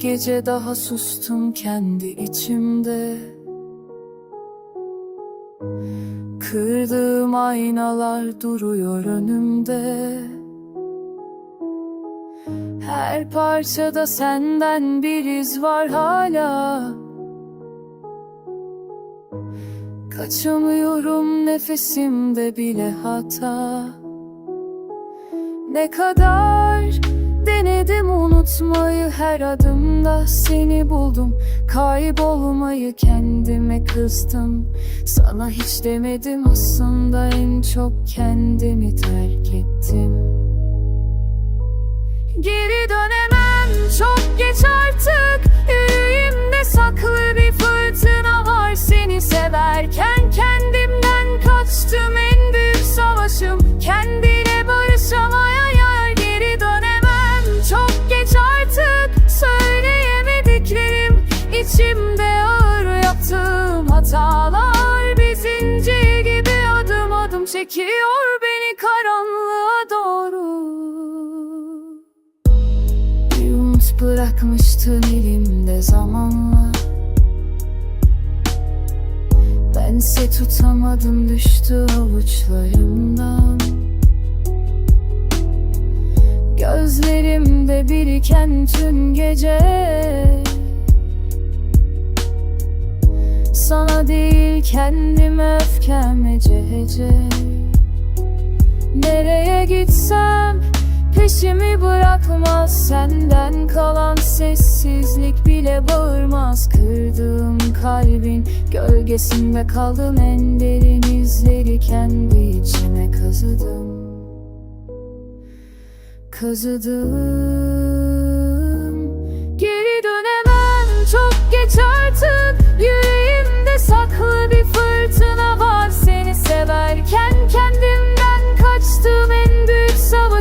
gece daha sustum kendi içimde. Kırdığım aynalar duruyor önümde. Her parçada senden bir iz var hala. Kaçamıyorum nefesimde bile hata. Ne kadar unutmayı her adımda seni buldum. Kaybolmayı kendime kızdım. Sana hiç demedim aslında en çok kendimi terk ettim. Geri dönemem çok geç hatalar Bir zincir gibi adım adım çekiyor beni karanlığa doğru. Bir umut bırakmıştın elimde zamanla. Bense tutamadım düştü avuçlarımdan. Gözlerimde biriken tüm gece Sana değil kendime öfkem hece Nereye gitsem peşimi bırakmaz Senden kalan sessizlik bile bağırmaz. Kırdığım kalbin gölgesinde kaldım En derin izleri kendi içime kazıdım. Kazıdım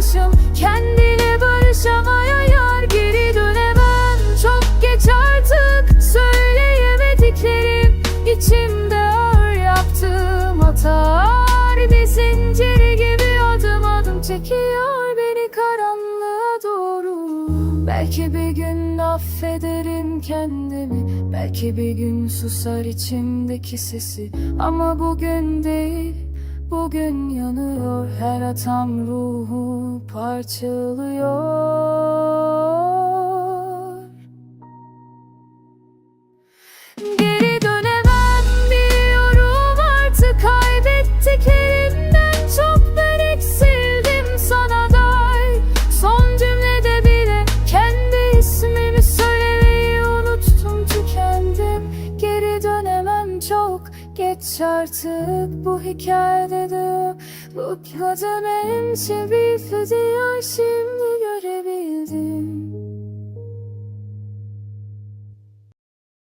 savaşım kendine barışamaya yar Geri dönemem. Çok geç artık Söyleyemediklerim. İçimde ağır yaptığım hatalar Bir zincir gibi adım adım çekiyor beni karanlığa doğru. Belki bir gün affederim kendimi Belki bir gün susar içimdeki sesi. Ama bugün değil Bugün yanıyor her atam ruhu parçalıyor. Geri dönemem biliyorum artık kaybettiklerimden çok ben eksildim sana dair Son cümlede bile kendi ismimi söylemeyi unuttum tükendim. Geri dönemem çok geç artık bu hikayede de Bu kadın en bir fidye şimdi